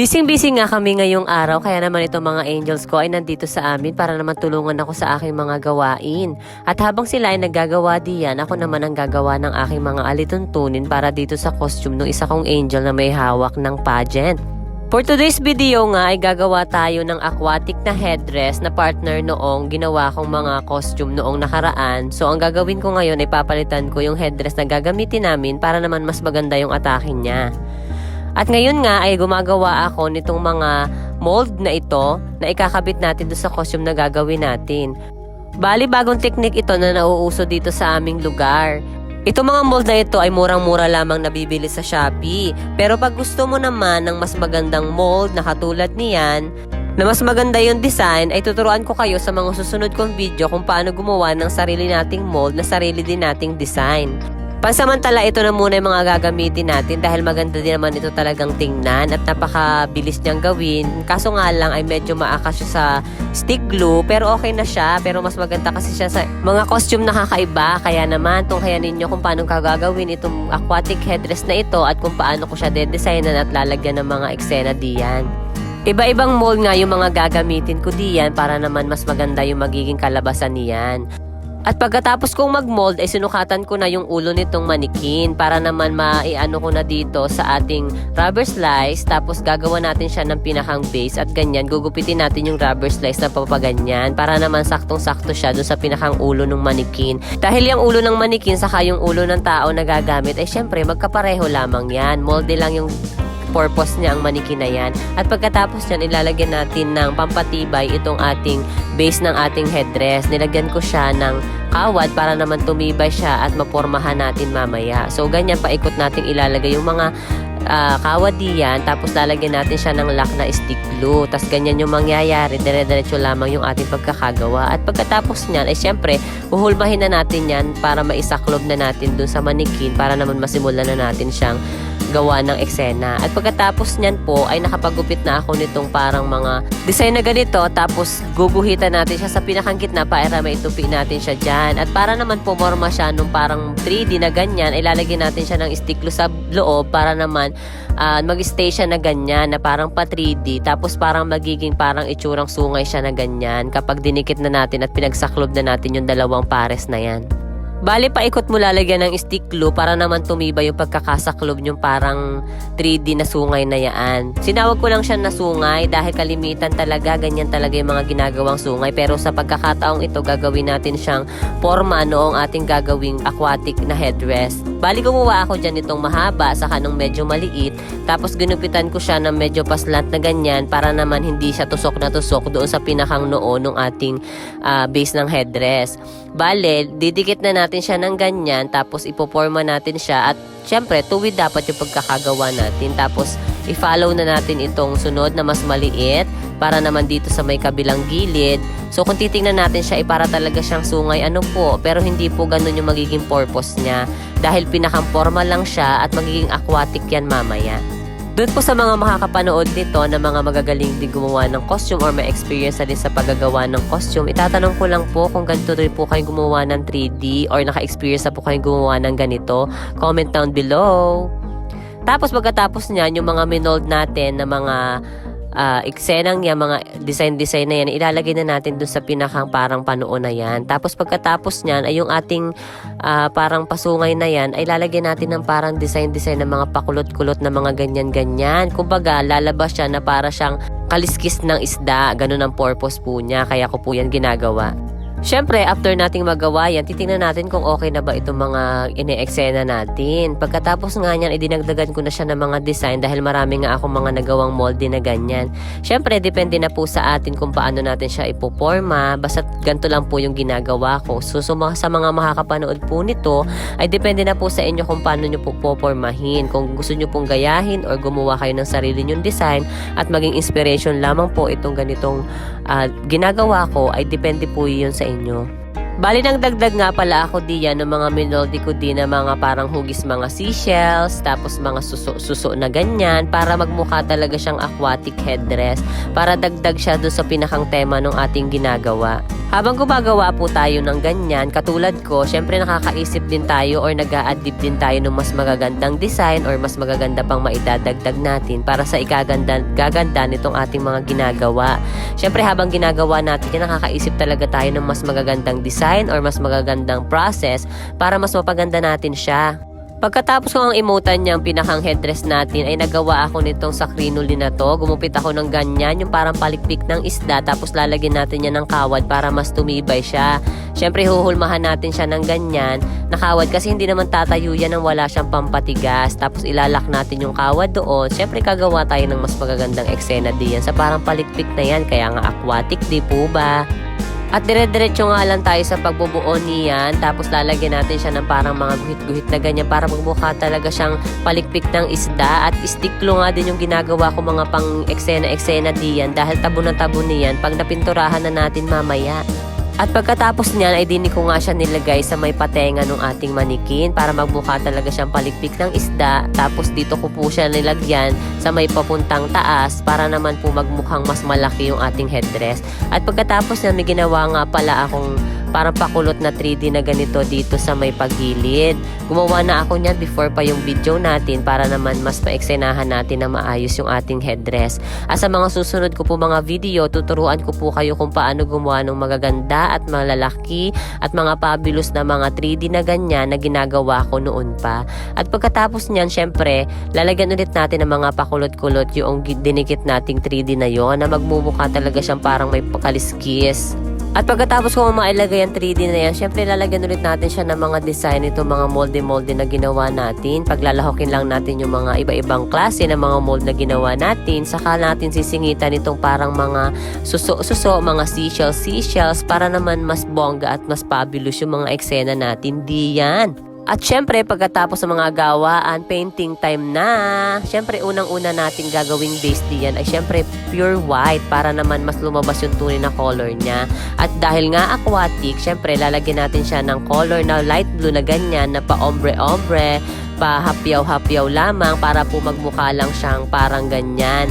Bising-busy nga kami ngayong araw kaya naman itong mga angels ko ay nandito sa amin para naman tulungan ako sa aking mga gawain. At habang sila ay naggagawa diyan, ako naman ang gagawa ng aking mga alituntunin para dito sa costume ng isa kong angel na may hawak ng pageant. For today's video nga ay gagawa tayo ng aquatic na headdress na partner noong ginawa kong mga costume noong nakaraan. So ang gagawin ko ngayon ay papalitan ko yung headdress na gagamitin namin para naman mas maganda yung atake niya. At ngayon nga ay gumagawa ako nitong mga mold na ito na ikakabit natin doon sa costume na gagawin natin. Bali, bagong technique ito na nauuso dito sa aming lugar. Ito mga mold na ito ay murang-mura lamang nabibili sa Shopee. Pero pag gusto mo naman ng mas magandang mold na katulad niyan, na mas maganda yung design, ay tuturuan ko kayo sa mga susunod kong video kung paano gumawa ng sarili nating mold na sarili din nating design. Pansamantala, ito na muna yung mga gagamitin natin dahil maganda din naman ito talagang tingnan at napakabilis niyang gawin. Kaso nga lang ay medyo maakas siya sa stick glue pero okay na siya pero mas maganda kasi siya sa mga costume na kakaiba. Kaya naman, tunghayan ninyo kung paano gagawin itong aquatic headdress na ito at kung paano ko siya de-designan at lalagyan ng mga eksena diyan. Iba-ibang mold nga yung mga gagamitin ko diyan para naman mas maganda yung magiging kalabasan niyan. At pagkatapos kong mag-mold ay sinukatan ko na yung ulo nitong manikin para naman maiano ko na dito sa ating rubber slice tapos gagawa natin siya ng pinakang base at ganyan gugupitin natin yung rubber slice na papaganyan para naman saktong-sakto siya dun sa pinakang ulo ng manikin. Dahil yung ulo ng manikin saka yung ulo ng tao na gagamit ay syempre magkapareho lamang yan. Molde lang yung purpose niya ang manikin na yan. At pagkatapos niyan, ilalagyan natin ng pampatibay itong ating base ng ating headdress. Nilagyan ko siya ng kawad para naman tumibay siya at mapormahan natin mamaya. So, ganyan paikot natin ilalagay yung mga ah, kawad diyan. Tapos lalagyan natin siya ng lock na stick glue. Tapos ganyan yung mangyayari. Dire-diretso lamang yung ating pagkakagawa. At pagkatapos niyan, ay syempre, uhulmahin na natin yan para maisaklob na natin dun sa manikin para naman masimulan na natin siyang gawa ng eksena. At pagkatapos niyan po ay nakapagupit na ako nitong parang mga design na ganito tapos guguhitan natin siya sa pinakang gitna para maitupi natin siya dyan. At para naman pumorma siya nung parang 3D na ganyan, ilalagay natin siya ng stick glue sa loob para naman ah, mag-stay siya na ganyan na parang pa 3D tapos parang magiging parang itsurang sungay siya na ganyan kapag dinikit na natin at pinagsaklob na natin yung dalawang pares na yan. Bali, paikot mo lalagyan ng stick glue para naman tumibay yung pagkakasaklob yung parang 3D na sungay na yaan. Sinawag ko lang siya na sungay dahil kalimitan talaga, ganyan talaga yung mga ginagawang sungay. Pero sa pagkakataong ito, gagawin natin siyang forma noong ating gagawing aquatic na headdress. Bali, gumawa ako dyan itong mahaba sa kanong medyo maliit. Tapos ginupitan ko siya ng medyo paslant na ganyan para naman hindi siya tusok na tusok doon sa pinakang noo ng ating ah, base ng headdress. Bale, didikit na natin siya ng ganyan, tapos ipoporma natin siya at syempre, tuwid dapat yung pagkakagawa natin. Tapos, i-follow na natin itong sunod na mas maliit para naman dito sa may kabilang gilid. So, kung titingnan natin siya, ay para talaga siyang sungay. Ano po? Pero hindi po ganun yung magiging purpose niya. Dahil pinakang forma lang siya at magiging aquatic yan mamaya. Doon po sa mga makakapanood nito na mga magagaling din gumawa ng costume or may experience din sa paggagawa ng costume, itatanong ko lang po kung ganito rin po kayong gumawa ng 3D or naka-experience na po kayong gumawa ng ganito. Comment down below. Tapos pagkatapos niyan, yung mga minold natin na mga uh, eksenang yan, mga design-design na yan, ilalagay na natin dun sa pinakang parang panoo na yan. Tapos pagkatapos niyan, ay yung ating ah, parang pasungay na yan, ay lalagyan natin ng parang design-design ng mga pakulot-kulot na mga ganyan-ganyan. Kumbaga, lalabas siya na para siyang kaliskis ng isda. Ganun ang purpose po niya, kaya ko po yan ginagawa. Siyempre, after nating magawa yan, titingnan natin kung okay na ba itong mga ine-eksena natin. Pagkatapos nga niyan, idinagdagan ko na siya ng mga design dahil marami nga akong mga nagawang molde na ganyan. Siyempre, depende na po sa atin kung paano natin siya ipoporma. Basta ganito lang po yung ginagawa ko. So, so sa mga makakapanood po nito, ay depende na po sa inyo kung paano nyo po popormahin. Kung gusto nyo pong gayahin or gumawa kayo ng sarili nyong design at maging inspiration lamang po itong ganitong ah, ginagawa ko, ay depende po yun sa inyo. Bali nang dagdag nga pala ako diyan ng mga minoldi ko din na mga parang hugis mga seashells, tapos mga suso-suso na ganyan para magmukha talaga siyang aquatic headdress para dagdag siya doon sa pinakang tema ng ating ginagawa. Habang gumagawa po tayo ng ganyan, katulad ko, syempre nakakaisip din tayo or nag adlib din tayo ng mas magagandang design or mas magaganda pang maidadagdag natin para sa ikaganda gaganda nitong ating mga ginagawa. Syempre habang ginagawa natin nakakaisip talaga tayo ng mas magagandang design or mas magagandang process para mas mapaganda natin siya. Pagkatapos ko ang emotan niyang pinakang headdress natin ay nagawa ako nitong sa crinoli na to. Gumupit ako ng ganyan, yung parang palikpik ng isda tapos lalagyan natin yan ng kawad para mas tumibay siya. Siyempre huhulmahan natin siya ng ganyan na kawad kasi hindi naman tatayo yan nang wala siyang pampatigas. Tapos ilalak natin yung kawad doon. Siyempre kagawa tayo ng mas magagandang eksena diyan sa parang palikpik na yan. Kaya nga aquatic, di po ba? At dire-diretso nga lang tayo sa pagbubuo niyan. Tapos lalagyan natin siya ng parang mga guhit-guhit na ganyan para magmukha talaga siyang palikpik ng isda. At istiklo nga din yung ginagawa ko mga pang eksena-eksena diyan dahil tabo na tabo niyan pag napinturahan na natin mamaya. At pagkatapos niyan ay dini ko nga siya nilagay sa may patenga ng ating manikin para magmukha talaga siyang palikpik ng isda. Tapos dito ko po siya nilagyan sa may papuntang taas para naman po magmukhang mas malaki yung ating headdress. At pagkatapos niyan may ginawa nga pala akong parang pakulot na 3D na ganito dito sa may pagilid. Gumawa na ako niyan before pa yung video natin para naman mas maeksenahan natin na maayos yung ating headdress. At sa mga susunod ko po mga video, tuturuan ko po kayo kung paano gumawa ng magaganda at malalaki at mga fabulous na mga 3D na ganyan na ginagawa ko noon pa. At pagkatapos niyan, syempre, lalagyan ulit natin ng mga pakulot-kulot yung dinikit nating 3D na yon na magmumukha talaga siyang parang may kaliskis. At pagkatapos ko mailagay ang 3D na yan, syempre lalagyan ulit natin siya ng mga design ito, mga molde-molde na ginawa natin. Paglalahokin lang natin yung mga iba-ibang klase ng mga mold na ginawa natin. Saka natin sisingitan itong parang mga suso-suso, mga seashells, seashells para naman mas bongga at mas fabulous yung mga eksena natin. Di yan. At syempre, pagkatapos ng mga gawaan, painting time na. Syempre, unang-una natin gagawing base diyan ay syempre pure white para naman mas lumabas yung tunay na color niya. At dahil nga aquatic, syempre lalagyan natin siya ng color na light blue na ganyan na pa ombre-ombre, pa hapyaw-hapyaw lamang para po magmukha lang siyang parang ganyan.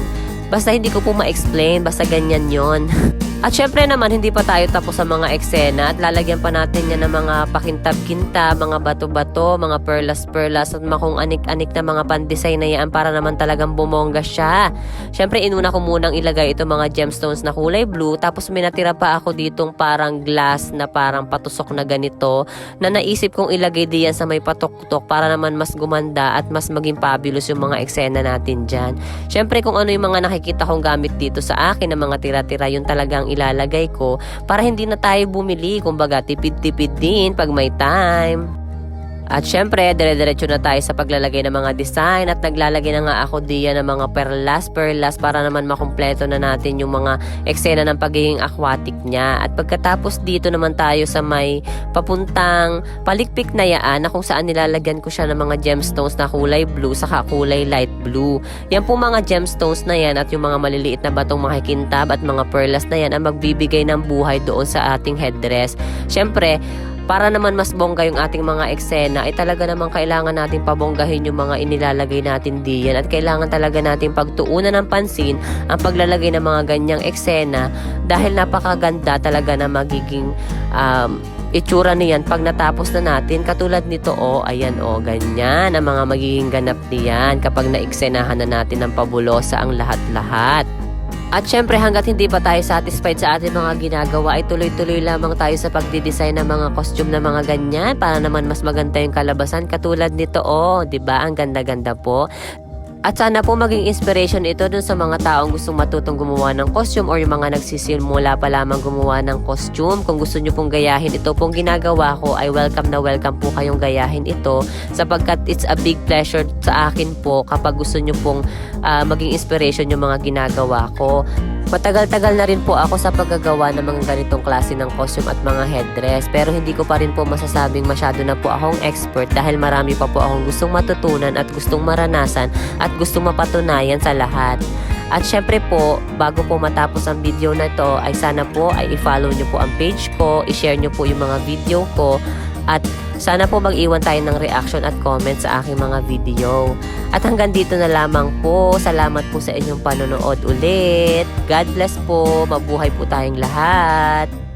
Basta hindi ko po ma-explain, basta ganyan yon. At syempre naman, hindi pa tayo tapos sa mga eksena at lalagyan pa natin yan ng mga pakintab-kinta, mga bato-bato, mga perlas-perlas at makung anik-anik na mga pandesign na yan para naman talagang bumongga siya. Syempre, inuna ko munang ilagay ito mga gemstones na kulay blue tapos may natira pa ako ditong parang glass na parang patusok na ganito na naisip kong ilagay diyan sa may patok-tok para naman mas gumanda at mas maging fabulous yung mga eksena natin dyan. Syempre, kung ano yung mga nakikita kong gamit dito sa akin na mga tira-tira, yun talagang ilalagay ko para hindi na tayo bumili. Kumbaga, tipid-tipid din pag may time. At syempre, dire-diretso na tayo sa paglalagay ng mga design at naglalagay na nga ako diyan ng mga perlas-perlas para naman makumpleto na natin yung mga eksena ng pagiging aquatic niya. At pagkatapos dito naman tayo sa may papuntang palikpik na yaan na kung saan nilalagyan ko siya ng mga gemstones na kulay blue saka kulay light blue. Yan po mga gemstones na yan at yung mga maliliit na batong makikintab at mga perlas na yan ang magbibigay ng buhay doon sa ating headdress. Syempre, para naman mas bongga yung ating mga eksena, ay talaga naman kailangan natin pabonggahin yung mga inilalagay natin diyan. At kailangan talaga natin pagtuunan ng pansin ang paglalagay ng mga ganyang eksena dahil napakaganda talaga na magiging um, itsura niyan pag natapos na natin. Katulad nito oh ayan oh ganyan ang mga magiging ganap niyan kapag naiksenahan na natin ng pabulosa ang lahat-lahat at syempre hanggat hindi pa tayo satisfied sa ating mga ginagawa ay tuloy-tuloy lamang tayo sa pagdidesign ng mga costume na mga ganyan para naman mas maganda yung kalabasan katulad nito oh, 'di ba? Ang ganda-ganda po. At sana po maging inspiration ito dun sa mga taong gustong matutong gumawa ng costume or yung mga nagsisimula pa lamang gumawa ng costume. Kung gusto nyo pong gayahin ito pong ginagawa ko ay welcome na welcome po kayong gayahin ito sapagkat it's a big pleasure sa akin po kapag gusto nyo pong uh, maging inspiration yung mga ginagawa ko. Matagal-tagal na rin po ako sa paggagawa ng mga ganitong klase ng costume at mga headdress pero hindi ko pa rin po masasabing masyado na po akong expert dahil marami pa po akong gustong matutunan at gustong maranasan at gustong mapatunayan sa lahat. At syempre po, bago po matapos ang video na to, ay sana po ay i-follow nyo po ang page ko, i-share nyo po yung mga video ko, at sana po mag-iwan tayo ng reaction at comment sa aking mga video. At hanggang dito na lamang po. Salamat po sa inyong panonood ulit. God bless po. Mabuhay po tayong lahat.